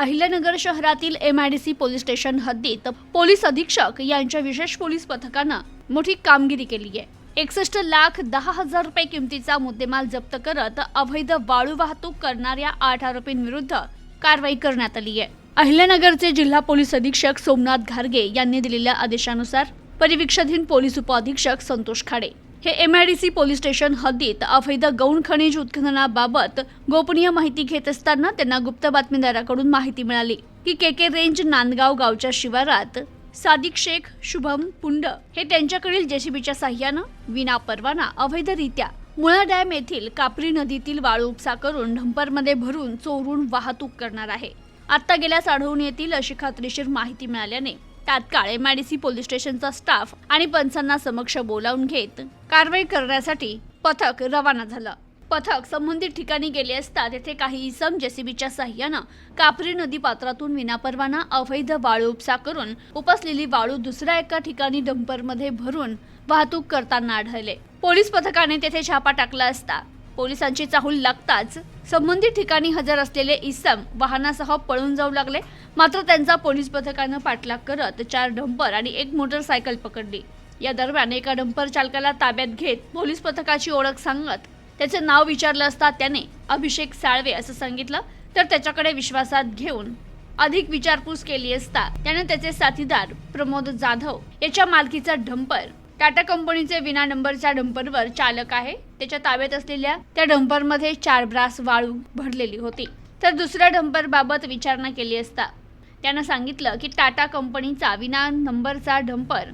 अहिल्यानगर शहरातील MIDC police station हद्दीत police अधीक्षक यांच्या विशेष पोलीस पथकानं मोठी कामगिरी केली आहे. एकसष्ट लाख दहा हजार रुपये किमतीचा मुद्देमाल जप्त करत अवैध वाळू वाहतूक करणाऱ्या आठ आरोपींविरुद्ध कारवाई करण्यात आली आहे. अहिल्यानगरचे जिल्हा पोलीस अधीक्षक सोमनाथ घारगे यांनी दिलेल्या आदेशानुसार परिवीक्षाधीन पोलीस उपअधीक्षक संतोष खाडे हे M I D C police station हद्दीत अवैध गौण खनिज उत्खननाबाबत गोपनीय माहिती घेत असताना त्यांना गुप्त बातमीदाराकडून माहिती मिळाली की के के रेंज नांदगाव गावच्या शिवारात सादिक शेख शुभम पुंड हे त्यांच्याकडील जेसीबीच्या साह्यानं विना परवाना अवैधरित्या मुळा डॅम येथील कापरी नदीतील वाळू उपसा करून ढंपरमध्ये भरून चोरून वाहतूक करणार आहे. आता गेल्यास आढळून येतील अशी खात्रीशीर माहिती मिळाल्याने तात्काळ एमआयडीसी पोलीस स्टेशनचा स्टाफ आणि पंचांना समक्ष बोलावून घेत कारवाई करण्यासाठी पथक रवाना झालं. पथक संबंधित ठिकाणी गेले असता तेथे काही इसम जेसीबीच्या साह्यानं कापरी नदी पात्रातून विनापरवाना अवैध वाळू उपसा करून उपसलेली वाळू दुसऱ्या एका ठिकाणी डंपरमध्ये भरून वाहतूक करताना आढळले. पोलीस पथकाने तेथे छापा टाकला असता पोलिसांची चाहूल लागताच संबंधित ठिकाणी हजर असलेले इसम वाहनासह पळून जाऊ लागले. मात्र त्यांचा पोलीस पथकानं पाठलाग करत चार डंपर आणि एक मोटरसायकल पकडली. या दरम्यान एका डंपर चालकाला ताब्यात घेत पोलीस पथकाची ओळख सांगत त्याचे नाव विचारलं असता त्याने अभिषेक साळवे असं सांगितलं तर त्याच्याकडे विश्वासात घेऊन अधिक विचारपूस केली असता त्याने त्याचे साथीदार प्रमोद जाधव याच्या मालकीचा डंपर टाटा कंपनीचे विना नंबरच्या डंपरवर चालक आहे. त्याच्या ताब्यात असलेल्या त्या डंपरमध्ये चार ब्रास वाळू भरलेली होती. तर दुसऱ्या डंपर बाबत विचारणा केली असता त्यानं सांगितलं की टाटा कंपनीचा विना नंबरचा डंपर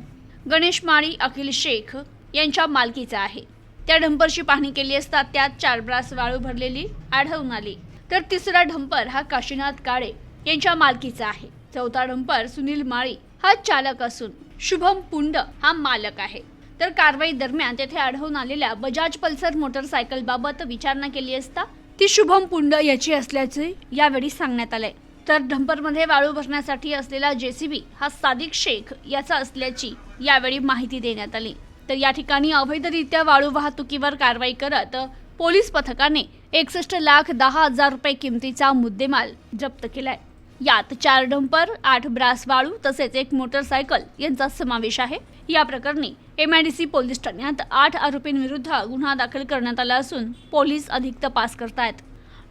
गणेश माळी अखिल शेख यांच्या मालकीचा आहे. त्या डंपरची पाहणी केली असता त्यात चार ब्रास वाळू भरलेली आढळून आली. तर तिसरा डंपर हा काशीनाथ काळे यांच्या मालकीचा आहे. चौथा डंपर सुनील माळी हा चालक असून. शुभम पुंड हा मालक आहे. तर कारवाई दरम्यान तेथे आढळून आलेल्या बजाज पल्सर मोटरसायकल बाबत विचारणा केली असता ती शुभम पुंड याची असल्याचे यावेळी सांगण्यात आले. तर डंपरमध्ये वाळू भरण्यासाठी असलेला जेसीबी हा सादिक शेख याचा असल्याची यावेळी माहिती देण्यात आली. तर या ठिकाणी अवैधरित्या वाळू वाहतुकीवर कारवाई करत पोलीस पथकाने एकसष्ट लाख दहा हजार रुपये किमतीचा मुद्देमाल जप्त केलाय. यात चार डंपर आठ ब्रास वाळू तसेच एक मोटरसायकल यांचा समावेश आहे. या प्रकरणी एमआयडीसी पोलीस ठाण्यात आठ आरोपींविरुद्ध गुन्हा दाखल करण्यात आला असून पोलीस अधिक तपास करतायत.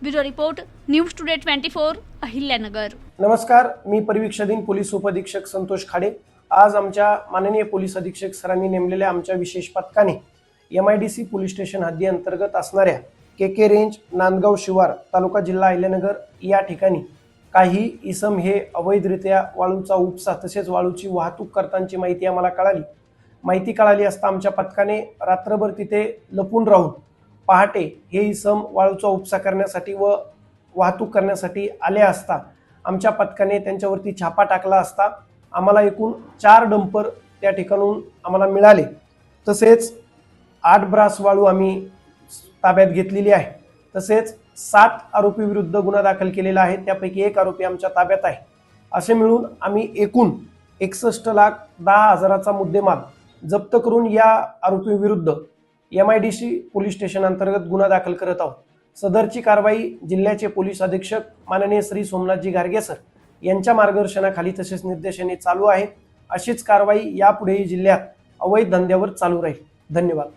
Bureau report news today twenty four Ahilyanagar. नमस्कार मी परिवीक्षाधीन पोलीस उपअधीक्षक संतोष खाडे. आज आमच्या माननीय पोलीस अधीक्षक सरांनी नेमलेल्या आमच्या विशेष पथकाने M I D C police station हद्दी अंतर्गत असणाऱ्या के के रेंज नांदगाव शिवार तालुका जिल्हा अहिल्यानगर या ठिकाणी काही इसम हे अवैधरित्या वाळूचा उपसा तसेच वाळूची वाहतूक करतानाची माहिती आम्हाला कळाली. माहिती कळाली असता आमच्या पथकाने रात्रभर तिथे लपून राहून पहाटे हे इसम वाळूचा उपसा करण्यासाठी व वाहतूक करण्यासाठी आले असता आमच्या पथकाने त्यांच्यावरती छापा टाकला असता आम्हाला एकूण चार डंपर त्या ठिकाणून आम्हाला मिळाले. तसेच आठ ब्रास वाळू आम्ही ताब्यात घेतलेली आहे. तसेच सात आरोपी विरुद्ध गुन्हा दाखल केलेला आहे. त्यापैकी एक आरोपी आमच्या ताब्यात आहे. असे मिळून आम्ही एकूण एकसष्ट लाख दहा हजाराचा मुद्देमाल जप्त करून या आरोपी विरुद्ध M I D C police station अंतर्गत गुन्हा दाखल करत आहोत. सदरची कारवाई जिल्ह्याचे पोलीस अधीक्षक माननीय श्री सोमनाथजी गारगे सर यांच्या मार्गदर्शनाखाली तसेच निर्देशाने चालू आहे. अशीच कारवाई यापुढेही जिल्ह्यात अवैध धंद्यावर चालू राहील. धन्यवाद.